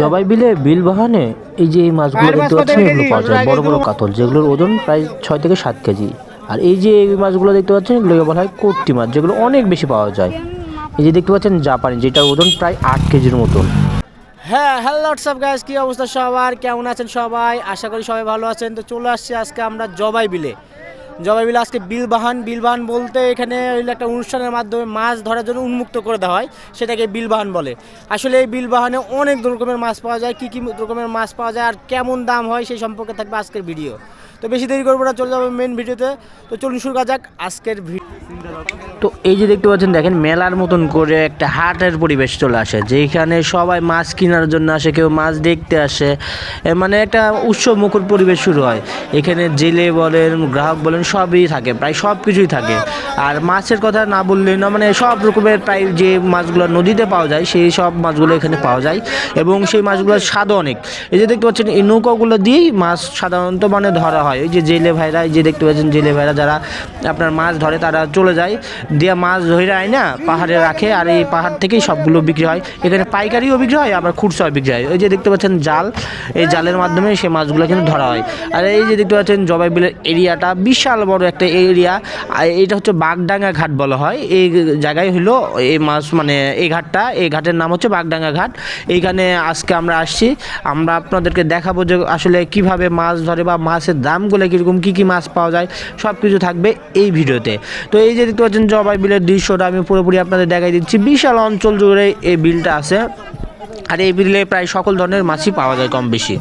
জবাই বিলে বিল বাহানে এই যে এই মাছগুলো দেখতে পাচ্ছেন এগুলো পাওয়া যায়। বড় বড় কাতল যেগুলোর ওজন প্রায় ছয় থেকে সাত কেজি। আর এই যে এই মাছগুলো দেখতে পাচ্ছেন এগুলোকে বলা হয় কর্তি মাছ যেগুলো অনেক বেশি পাওয়া যায়। এই যে দেখতে পাচ্ছেন জাপানি যেটার ওজন প্রায় আট কেজির মতন। হ্যাঁ হ্যালো হোয়াটসঅ্যাপ গাইস কি অবস্থা সবার? কেমন আছেন সবাই? আশা করি সবাই ভালো আছেন। তো চলে আসছি আজকে আমরা জবাই বিলে। জবাই বিলে আজকে বিলবাহান বিলবাহান বলতে এখানে একটা অনুষ্ঠানের মাধ্যমে মাছ ধরার জন্য উন্মুক্ত করে দেওয়া হয়, সেটাকে বিলবাহান বলে। আসলে এই বিল বিলবাহানে অনেক রকমের মাছ পাওয়া যায়, কী কী রকমের মাছ পাওয়া যায় আর কেমন দাম হয় সেই সম্পর্কে থাকবে আজকের ভিডিও। তো বেশি দেরি করব না, চলে যাব মেন ভিডিওতে। তো চলুন শুরু করা যাক আজকের তো এই যে দেখতে পাচ্ছেন, দেখেন মেলার মতন করে একটা হাটের পরিবেশ চলে আসে, যেখানে সবাই মাছ কেনার জন্য আসে, কেউ মাছ দেখতে আসে। মানে একটা উৎসব মুখর পরিবেশ শুরু হয়। এখানে জেলে বলেন, গ্রাহক বলেন সবই থাকে, প্রায় সব কিছুই থাকে। আর মাছের কথা না বললেই না মানে সব রকমের প্রায় যে মাছগুলো নদীতে পাওয়া যায়, সেই সব মাছগুলো এখানে পাওয়া যায় এবং সেই মাছগুলোর স্বাদও অনেক। এই যে দেখতে পাচ্ছেন, এই নৌকাগুলো দিয়েই মাছ সাধারণত মানে ধরা হয়। এই যে জেলে ভাইরা যে দেখতে পাচ্ছেন, জেলে ভাইরা যারা আপনার মাছ ধরে, তারা চলে যায়, দিয়ে মাছ ধরে আয় না পাহাড়ে রাখে, আর এই পাহাড় থেকেই সবগুলো বিক্রি হয়। এখানে পাইকারিও বিক্রি হয়, আবার খুচরাও বিক্রি হয়। ওই যে দেখতে পাচ্ছেন, জাল, এই জালের মাধ্যমে সেই মাছগুলো কিন্তু ধরা হয়। আর এই যে দেখতে পাচ্ছেন জবাই বিলের এরিয়াটা বিশাল বড় একটা এরিয়া এটা হচ্ছে বাগডাঙ্গা ঘাট বলা হয়। এই জায়গায় হলো এই মাছ মানে এই ঘাটটা, এই ঘাটের নাম হচ্ছে বাগডাঙ্গা ঘাট। এইখানে আজকে আমরা আসছি। আমরা আপনাদেরকে দেখাবো যে আসলে কীভাবে মাছ ধরে বা মাছের দামগুলো কীরকম, কী কী মাছ পাওয়া যায় সব কিছু থাকবে এই ভিডিওতে। তো এই যে দেখতে পাচ্ছেন, জবাই বিলের দৃশ্যটা আমি পুরোপুরি আপনাদের দেখাই দিচ্ছি। বিশাল অঞ্চল জুড়ে এই বিলটা আছে। আর এই বিলে প্রায় সকল ধরনের মাছই পাওয়া যায় কম বেশি।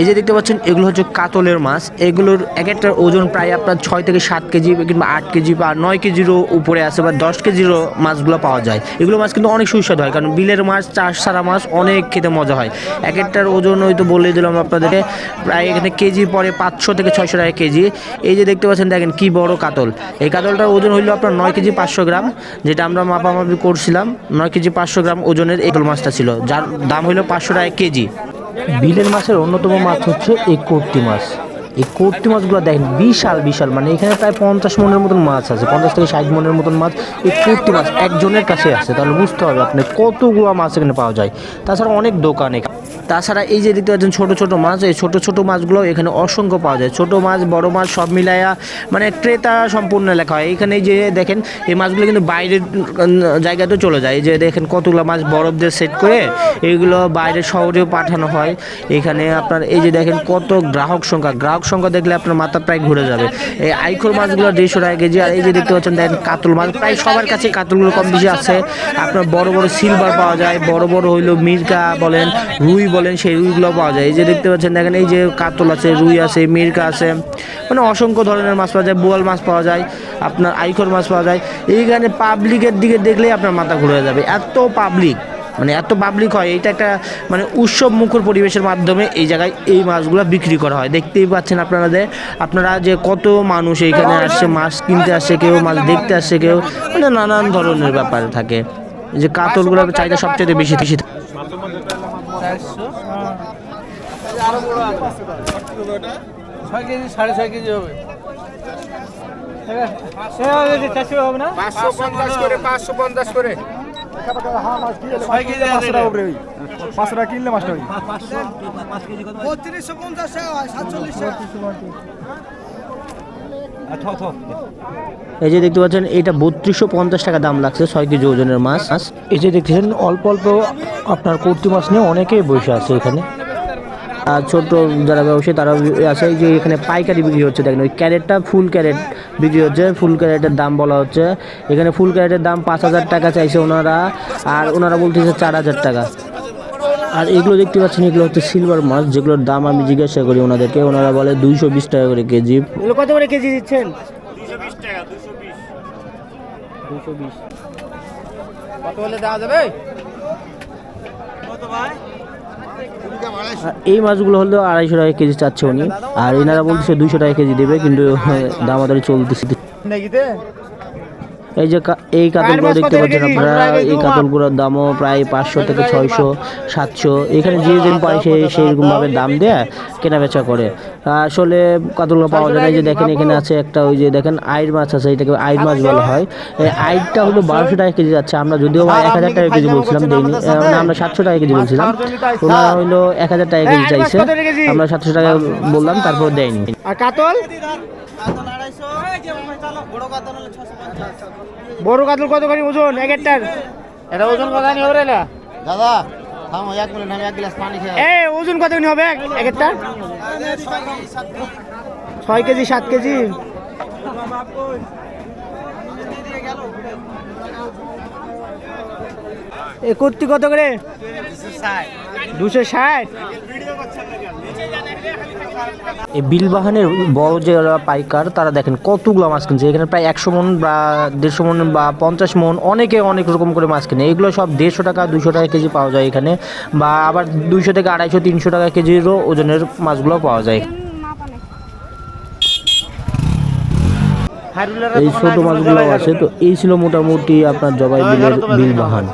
এই যে দেখতে পাচ্ছেন, এগুলো হচ্ছে কাতলের মাছ। এগুলোর এক একটার ওজন প্রায় আপনার ছয় থেকে সাত কেজি কিংবা আট কেজি বা নয় কেজিরও উপরে আছে বা দশ কেজিরও মাছগুলো পাওয়া যায়। এগুলো মাছ কিন্তু অনেক সুস্বাদু হয়, কারণ বিলের মাছ, চাষ সারা মাছ অনেক খেতে মজা হয়। এক একটার ওজন হয়তো বলে দিলাম আপনাদেরকে, প্রায় এখানে কেজি পরে পাঁচশো থেকে ছয়শো টাকা কেজি। এই যে দেখতে পাচ্ছেন, দেখেন কি বড় কাতল। এই কাতলটার ওজন হইল আপনার নয় কেজি পাঁচশো গ্রাম, যেটা আমরা মাপামাপি করছিলাম, নয় কেজি পাঁচশো গ্রাম ওজনের এই মাছটা ছিল, যার দাম হইল পাঁচশো টাকা কেজি। বিলের মাছের অন্যতম মাছ হচ্ছে এই কর্তি মাছ। এই কর্তি মাছগুলো দেখেন, বিশাল বিশাল। মানে এখানে প্রায় পঞ্চাশ মনের মতন মাছ আছে, পঞ্চাশ থেকে ষাট মনের মতন মাছ। এই কর্তি মাছ একজনের কাছে আছে, তাহলে বুঝতে হবে আপনি কতগুলো মাছ এখানে পাওয়া যায়। তাছাড়া অনেক দোকান এখানে। তাছাড়া এই যে দেখতে পাচ্ছেন ছোটো ছোটো মাছ, এই ছোটো ছোটো মাছগুলো এখানে অসংখ্য পাওয়া যায়। ছোটো মাছ, বড় মাছ, সব মিলায়া মানে ক্রেতা সম্পূর্ণ লেখা হয়। এখানে যে দেখেন, এই মাছগুলো কিন্তু বাইরের জায়গাতেও চলে যায়। যে দেখেন কতগুলো মাছ বরফ দিয়ে সেট করে এইগুলো বাইরের শহরেও পাঠানো হয়। এখানে আপনার এই যে দেখেন কত গ্রাহক সংখ্যা। গ্রাহক সংখ্যা দেখলে আপনার মাথা প্রায় ঘুরে যাবে। এই আইখোর মাছগুলো দেড়শো টাকা কেজি, আর এই যে দেখতে পাচ্ছেন দেখেন কাতল মাছ, প্রায় সবার কাছে কাতলগুলো কম বেশি আছে। আপনার বড় বড় সিলভার পাওয়া যায়, বড় বড় হইল মির্কা বলেন, রুই বলেন, সেই রুইগুলো পাওয়া যায়। এই যে দেখতে পাচ্ছেন দেখেন, এই যে কাতল আছে, রুই আছে মির্কা আছে মানে অসংখ্য ধরনের মাছ পাওয়া যায়, বোয়াল মাছ পাওয়া যায়, আপনার আইখোর মাছ পাওয়া যায়। এইখানে পাবলিকের দিকে দেখলেই আপনার মাথা ঘুরে যাবে। এত পাবলিক মানে এত পাবলিক হয় এইটা একটা মানে উৎসব মুখর পরিবেশের মাধ্যমে এই জায়গায় এই মাছগুলো বিক্রি করা হয়। দেখতেই পাচ্ছেন আপনাদের আপনারা যে কত মানুষ এইখানে আসছে মাছ কিনতে আসছে কেউ মাছ দেখতে আসছে কেউ মানে নানান ধরনের ব্যাপার থাকে। এই যে কাতলগুলোর চাহিদা সবচেয়ে বেশি বেশি ছয় কেজি সাড়ে ছয় কেজি হবে। হবে না? পাঁচশো পঞ্চাশ করে পাঁচশো পঞ্চাশ করে। এই যে দেখতে পাচ্ছেন, এটা বত্রিশশো পঞ্চাশ টাকা দাম লাগছে, ছয় কেজি ওজনের মাছ। এই যে দেখতেছেন অল্প অল্প আপনার কর্তি মাছ নিয়ে অনেকেই বসে আছে এখানে। আর ছোট যারা ব্যবসায়ী তারা আছে যে এখানে পাইকারি বিক্রি হচ্ছে দেখেন ওই ক্যারেটটা ফুল ক্যারেট বিক্রি হচ্ছে ফুল ক্যারেটের দাম বলা হচ্ছে। এখানে ফুল ক্যারেটের দাম পাঁচ হাজার টাকা চাইছে ওনারা আর ওনারা বলতেছে চার হাজার টাকা। আর এগুলো দেখতে পাচ্ছেন এগুলো হচ্ছে সিলভার মাছ যেগুলোর দাম আমি জিজ্ঞাসা করি ওনাদেরকে ওনারা বলে দুইশো বিশ টাকা করে কেজি। কত করে কেজি দিচ্ছেন? কত হলে দেওয়া যাবে? আর এই মাছগুলো হলো আড়াইশো টাকা কেজি চাচ্ছে উনি। আর এনারা বলছে দুইশো টাকা কেজি দেবে, কিন্তু দামাদারি চলতেছে। এই যে এই কাতলগুলো দেখতে পাচ্ছেন আপনারা এই কাতলগুলোর দামও প্রায় পাঁচশো থেকে ছয়শো সাতশো। এখানে যে যেন পায় সে সেইরকম ভাবে দাম দেয়া কেনা বেচা করে। আসলে কাতলগুলো পাওয়া যায় না। এই যে দেখেন এখানে আছে একটা ওই যে দেখেন আইর মাছ আছে এটাকে আইর মাছ বলা হয়। এই আইরটা হলো বারোশো টাকা কেজি যাচ্ছে। আমরা যদিও এক হাজার টাকা কেজি বলছিলাম দেইনি। মানে আমরা সাতশো টাকা কেজি বলছিলাম। ওনারা হইল এক হাজার টাকা কেজি চাইছে? আমরা সাতশো টাকা বললাম তারপর দেয়নি। আর কাতল? আড়াইশো। বড় কাতল কত করে ওজন? এক একটার এটা ওজন কথা নিয়ে হবে না দাদা থামো এক মিনিট আমি এক গ্লাস পানি খেয়ে এ ওজন কত করে হবে? এক- এক একটা? ছয় কেজি সাত কেজি? এ কুর্তি কত করে? দুশো ষাট? এই বিলবাহানের বড় যারা পাইকার, তারা দেখেন কতগুলো মাছ কিনছে। এখানে প্রায় একশো মন বা দেড়শো মন বা পঞ্চাশ মন অনেকে অনেক রকম করে মাছ কিনে। এগুলো সব দেড়শো টাকা দুশো টাকা কেজি পাওয়া যায় এখানে। বা আবার দুইশো থেকে আড়াইশো, তিনশো টাকা কেজিরও ওজনের মাছগুলো পাওয়া যায়। এই ছোট মাছগুলো আছে তো, এই ছিল মোটামুটি আপনার জবাই বিলের বিলবাহান।